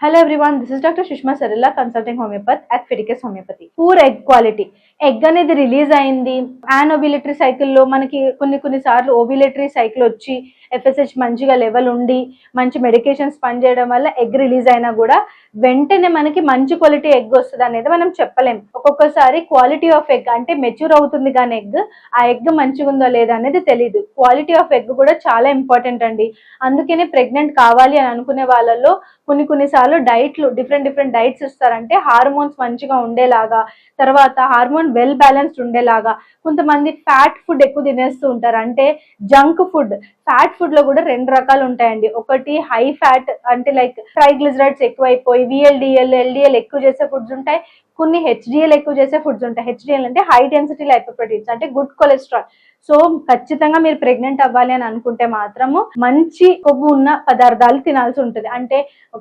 Hello everyone, this is Dr. Sushma Sarila, consulting homeopath at Fiticus Homeopathy. Poor egg quality egg అనేది release అయింది an ovulatory సైకిల్లో మనకి కొన్ని కొన్ని సార్లు ఓవిలేటరీ సైకిల్ వచ్చి ఎఫ్ఎస్హెచ్ మంచిగా లెవెల్ ఉండి మంచి మెడికేషన్స్ పనిచేయడం వల్ల ఎగ్ రిలీజ్ అయినా కూడా వెంటనే మనకి మంచి క్వాలిటీ ఎగ్ వస్తుంది అనేది మనం చెప్పలేం. ఒక్కొక్కసారి క్వాలిటీ ఆఫ్ ఎగ్ అంటే మెచ్యూర్ అవుతుంది కానీ ఎగ్ ఆ ఎగ్ మంచిగా ఉందో లేదా అనేది తెలియదు క్వాలిటీ ఆఫ్ ఎగ్ కూడా చాలా ఇంపార్టెంట్ అండి. అందుకనే ప్రెగ్నెంట్ కావాలి అని అనుకునే వాళ్ళలో కొన్ని కొన్నిసార్లు డైట్లు డిఫరెంట్ డిఫరెంట్ డైట్స్ ఇస్తారంటే హార్మోన్స్ మంచిగా ఉండేలాగా తర్వాత హార్మోన్ వెల్ బ్యాలెన్స్డ్ ఉండేలాగా కొంతమంది ఫ్యాట్ ఫుడ్ ఎక్కువ తినేస్తూ ఉంటారు. అంటే జంక్ ఫుడ్ ఫ్యాట్ ఫుడ్లో కూడా రెండు రకాలు ఉంటాయండి. ఒకటి హై ఫ్యాట్ అంటే లైక్ ట్రైగ్లిజరైడ్స్ ఎక్కువైపోయి విఎల్డిఎల్ ఎల్డిఎల్ ఎక్కువ చేసే ఫుడ్స్ ఉంటాయి. కొన్ని హెచ్డిఎల్ ఎక్కువ చేసే ఫుడ్స్ ఉంటాయి. హెచ్డిఎల్ అంటే హై డెన్సిటీ లైపోప్రోటీన్స్ అంటే గుడ్ కొలెస్ట్రాల్ సో ఖచ్చితంగా మీరు ప్రెగ్నెంట్ అవ్వాలి అని అనుకుంటే మాత్రము మంచి కొవ్వు ఉన్న పదార్థాలు తినాల్సి ఉంటుంది. అంటే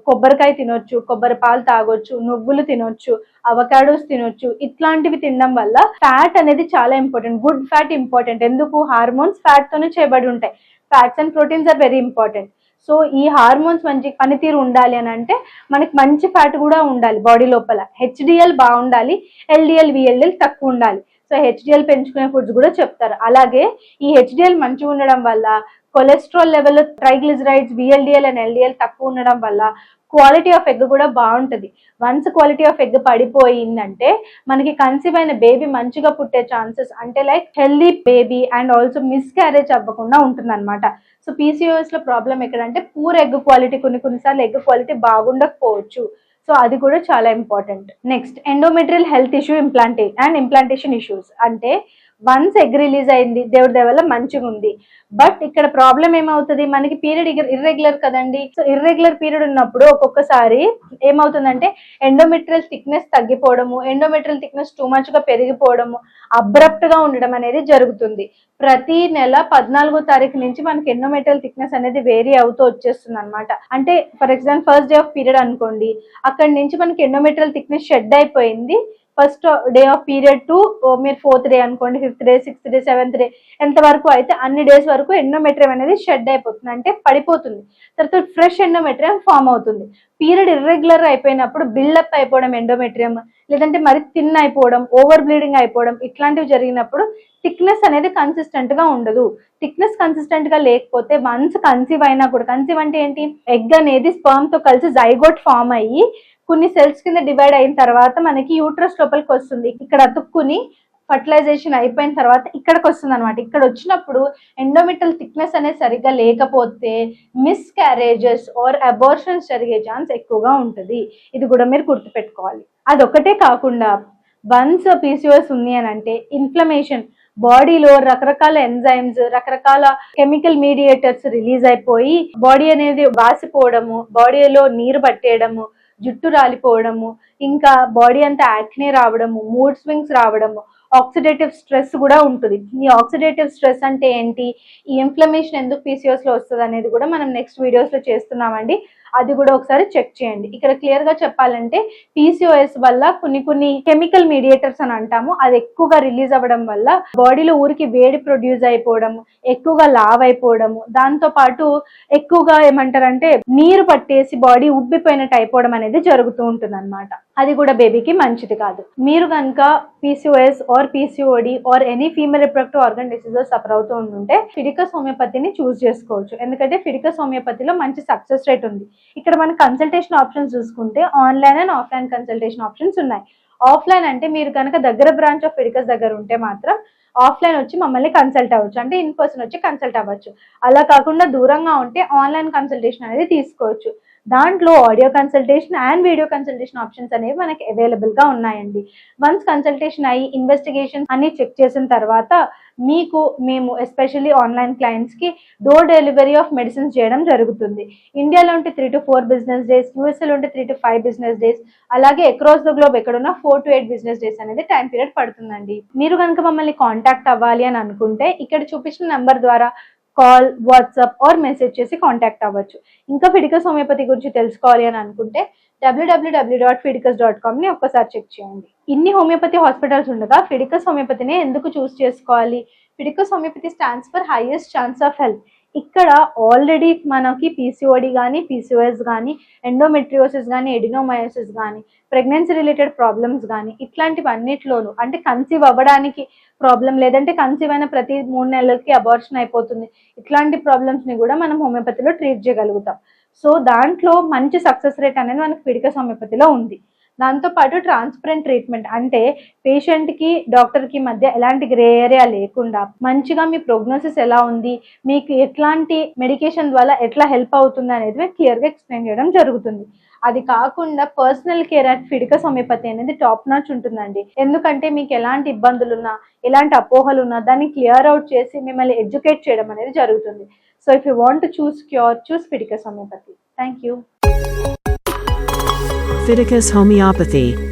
కొబ్బరికాయ తినొచ్చు కొబ్బరి పాలు తాగొచ్చు నువ్వులు తినొచ్చు అవకాడోస్ తినొచ్చు ఇట్లాంటివి తినడం వల్ల ఫ్యాట్ అనేది చాలా ఇంపార్టెంట్ గుడ్ ఫ్యాట్ ఇంపార్టెంట్ ఎందుకు? హార్మోన్స్ ఫ్యాట్ తోనే చేయబడి ఉంటాయి. Fats and proteins are very important so ఈ హార్మోన్స్ మంచి పనితీరు ఉండాలి అని అంటే మనకి మంచి ఫ్యాట్ కూడా ఉండాలి బాడీ లోపల. హెచ్డిఎల్ బాగుండాలి ఎల్డిఎల్ విఎల్డిఎల్ తక్కువ ఉండాలి. సో హెచ్డిఎల్ పెంచుకునే ఫుడ్స్ కూడా చెప్తారు. అలాగే ఈ హెచ్డిఎల్ మంచిగా ఉండడం వల్ల cholesterol level triglycerides VLDL and LDL తక్కువ ఉండడం వల్ల క్వాలిటీ ఆఫ్ ఎగ్ కూడా బాగుంటుంది. వన్స్ క్వాలిటీ ఆఫ్ ఎగ్ పడిపోయిందంటే మనకి కన్సీవ్ అయిన బేబీ మంచిగా పుట్టే ఛాన్సెస్ అంటే like healthy baby and also miscarriage అవ్వకుండా ఉంటుంది అనమాట సో పీసీఓఎస్లో ప్రాబ్లం ఎక్కడంటే పూర్ ఎగ్ క్వాలిటీ కొన్ని కొన్నిసార్లు ఎగ్ క్వాలిటీ బాగుండకపోవచ్చు. సో అది కూడా చాలా important. Next endometrial health issue implant and implantation issues అంటే వన్స్ ఎగ్ రిలీజ్ అయింది దేవుడి దేవల్ల మంచిగా ఉంది. బట్ ఇక్కడ ప్రాబ్లం ఏమవుతుంది? మనకి పీరియడ్ ఇర్రెగ్యులర్ కదండి. సో ఇర్రెగ్యులర్ పీరియడ్ ఉన్నప్పుడు ఒక్కొక్కసారి ఏమవుతుందంటే ఎండోమెట్రియల్ థిక్నెస్ తగ్గిపోవడము ఎండోమెట్రియల్ థిక్నెస్ టూ మచ్గా పెరిగిపోవడము అబ్రప్ట్గా ఉండడం అనేది జరుగుతుంది. ప్రతి నెల పద్నాలుగో తారీఖు నుంచి మనకి ఎండోమెట్రియల్ థిక్నెస్ అనేది వేరీ అవుతూ వచ్చేస్తుంది అనమాట అంటే for example first day of period అనుకోండి అక్కడి నుంచి మనకి ఎండోమెట్రియల్ థిక్నెస్ షెడ్ అయిపోయింది. First day of period to మీరు ఫోర్త్ డే అనుకోండి fifth day sixth day seventh day ఎంత వరకు అయితే అన్ని డేస్ వరకు ఎండోమెట్రియం అనేది షెడ్ అయిపోతుంది. అంటే పడిపోతుంది. తర్వాత ఫ్రెష్ ఎండోమెట్రియం ఫామ్ అవుతుంది. పీరియడ్ ఇర్రెగ్యులర్ అయిపోయినప్పుడు బిల్డప్ అయిపోవడం ఎండోమెట్రియం లేదంటే మరి థిన్ అయిపోవడం ఓవర్ బ్లీడింగ్ అయిపోవడం ఇట్లాంటివి జరిగినప్పుడు థిక్నెస్ అనేది కన్సిస్టెంట్గా ఉండదు. థిక్నెస్ కన్సిస్టెంట్గా లేకపోతే వన్స్ కన్సీవ్ అయినా కూడా కన్సీవ్ అంటే ఏంటి? ఎగ్ అనేది స్పర్మ్తో కలిసి జైగోట్ ఫామ్ అయ్యి కొన్ని సెల్స్ కింద డివైడ్ అయిన తర్వాత మనకి యూట్రస్ లోపలికి వస్తుంది. ఇక్కడ అతుక్కుని ఫర్టిలైజేషన్ అయిపోయిన తర్వాత ఇక్కడికి వస్తుంది అనమాట ఇక్కడ వచ్చినప్పుడు ఎండోమెటల్ థిక్నెస్ అనేది సరిగ్గా లేకపోతే మిస్ క్యారేజెస్ ఆర్ అబోర్షన్స్ జరిగే ఛాన్స్ ఎక్కువగా ఉంటుంది. ఇది కూడా మీరు గుర్తుపెట్టుకోవాలి. అదొకటే కాకుండా వన్స్ పీసీఓఎస్ ఉంది అని అంటే ఇన్ఫ్లమేషన్ బాడీలో రకరకాల ఎంజైమ్స్ రకరకాల కెమికల్ మీడియేటర్స్ రిలీజ్ అయిపోయి బాడీ అనేది వాసిపోవడము బాడీలో నీరు పట్టేయడము జుట్టు రాలిపోవడము ఇంకా బాడీ అంతా యాక్నే రావడము మూడ్ స్వింగ్స్ రావడము ఆక్సిడేటివ్ స్ట్రెస్ కూడా ఉంటుంది. ఈ ఆక్సిడేటివ్ స్ట్రెస్ అంటే ఏంటి? ఈ ఇన్ఫ్లమేషన్ ఎందుకు పీసీఓస్లో వస్తుంది అనేది కూడా మనం నెక్స్ట్ వీడియోస్లో చేస్తున్నామండి. అది కూడా ఒకసారి చెక్ చేయండి. ఇక్కడ క్లియర్గా చెప్పాలంటే పీసీఓఎస్ వల్ల కొన్ని కొన్ని కెమికల్ మీడియేటర్స్ అని అంటాము. అది ఎక్కువగా రిలీజ్ అవ్వడం వల్ల బాడీలో ఊరికి వేడి ప్రొడ్యూస్ అయిపోవడము ఎక్కువగా లావ్ అయిపోవడము దాంతో పాటు ఎక్కువగా ఏమంటారంటే నీరు పట్టేసి బాడీ ఉబ్బిపోయినట్టు అయిపోవడం అనేది జరుగుతూ ఉంటుంది అనమాట అది కూడా బేబీకి మంచిది కాదు. మీరు కనుక PCOS or PCOD or any female reproductive organ diseases suffer అవుతూ ఉంటుంటే ఫిడికస్ హోమియోపతిని చూస్ చేసుకోవచ్చు. ఎందుకంటే ఫిడికస్ హోమియోపతిలో మంచి సక్సెస్ రేట్ ఉంది. ఇక్కడ మన కన్సల్టేషన్ ఆప్షన్స్ చూసుకుంటే online and offline consultation options ఉన్నాయి. ఆఫ్లైన్ అంటే మీరు కనుక దగ్గర బ్రాంచ్ ఆఫ్ ఫిడికస్ దగ్గర ఉంటే మాత్రం ఆఫ్లైన్ వచ్చి మమ్మల్ని కన్సల్ట్ అవ్వచ్చు. అంటే ఇన్ పర్సన్ వచ్చి కన్సల్ట్ అవ్వచ్చు. అలా కాకుండా దూరంగా ఉంటే ఆన్లైన్ కన్సల్టేషన్ అనేది తీసుకోవచ్చు. దాంట్లో audio consultation and video consultation options అనేవి మనకి అవైలబుల్గా ఉన్నాయండి. వన్స్ కన్సల్టేషన్ అయ్యి ఇన్వెస్టిగేషన్ అన్ని చెక్ చేసిన తర్వాత మీకు మేము ఎస్పెషల్లీ ఆన్లైన్ క్లయింట్స్కి డోర్ డెలివరీ ఆఫ్ మెడిసిన్స్ చేయడం జరుగుతుంది. ఇండియాలో ఉంటే three to four business days యూఎస్ఏలో ఉంటే three to five business days అలాగే అక్రాస్ ద గ్లోబ్ ఎక్కడున్నా four to eight business days అనేది టైం పీరియడ్ పడుతుందండి. మీరు కనుక మమ్మల్ని కాంటాక్ట్ అవ్వాలి అని అనుకుంటే ఇక్కడ చూపించిన నెంబర్ ద్వారా కాల్ వాట్సాప్ ఆర్ మెసేజ్ చేసి కాంటాక్ట్ అవ్వచ్చు. ఇంకా ఫిడికస్ హోమియోపతి గురించి తెలుసుకోవాలి అని అనుకుంటే డబ్ల్యూడబ్ల్యూడబ్ల్యూ డాట్ ఫిడికస్ డాట్ కామ్ని ఒక్కసారి చెక్ చేయండి. ఇన్ని హోమియోపతి హాస్పిటల్స్ ఉండగా ఫిడికస్ హోమియోపతిని ఎందుకు చూస్ చేసుకోవాలి? Fiticus homeopathy stands for highest chance of health ఇక్కడ ఆల్రెడీ మనకి పీసీఓడి కానీ పీసీఓఎస్ కానీ ఎండోమెట్రియోసిస్ కానీ ఎడినోమయోసిస్ కానీ ప్రెగ్నెన్సీ రిలేటెడ్ ప్రాబ్లమ్స్ కానీ ఇట్లాంటివన్నిటిలోనూ అంటే కన్సీవ్ అవ్వడానికి ప్రాబ్లం లేదంటే కన్సీవ్ అయిన ప్రతి మూడు నెలలకి అబార్షన్ అయిపోతుంది. ఇట్లాంటి ప్రాబ్లమ్స్ని కూడా మనం హోమియోపతిలో ట్రీట్ చేయగలుగుతాం. సో దాంట్లో మంచి సక్సెస్ రేట్ అనేది మనకి పిడిక హోమియోపతిలో ఉంది. దాంతోపాటు ట్రాన్స్పరెంట్ ట్రీట్మెంట్. అంటే పేషెంట్కి డాక్టర్కి మధ్య ఎలాంటి గ్రే ఏరియా లేకుండా మంచిగా మీ ప్రోగ్నోసిస్ ఎలా ఉంది మీకు ఎట్లాంటి మెడికేషన్ ద్వారా ఎట్లా హెల్ప్ అవుతుంది అనేది క్లియర్గా ఎక్స్ప్లెయిన్ చేయడం జరుగుతుంది. అది కాకుండా personal care and Phyticus homeopathy అనేది టాప్ నాచ్ ఉంటుందండి. ఎందుకంటే మీకు ఎలాంటి ఇబ్బందులు ఉన్నా ఎలాంటి అపోహలు ఉన్నా దాన్ని క్లియర్ అవుట్ చేసి మిమ్మల్ని ఎడ్యుకేట్ చేయడం అనేది జరుగుతుంది. So if you want choose cure choose Phyticus homeopathy. Thank you. Phyticus homeopathy.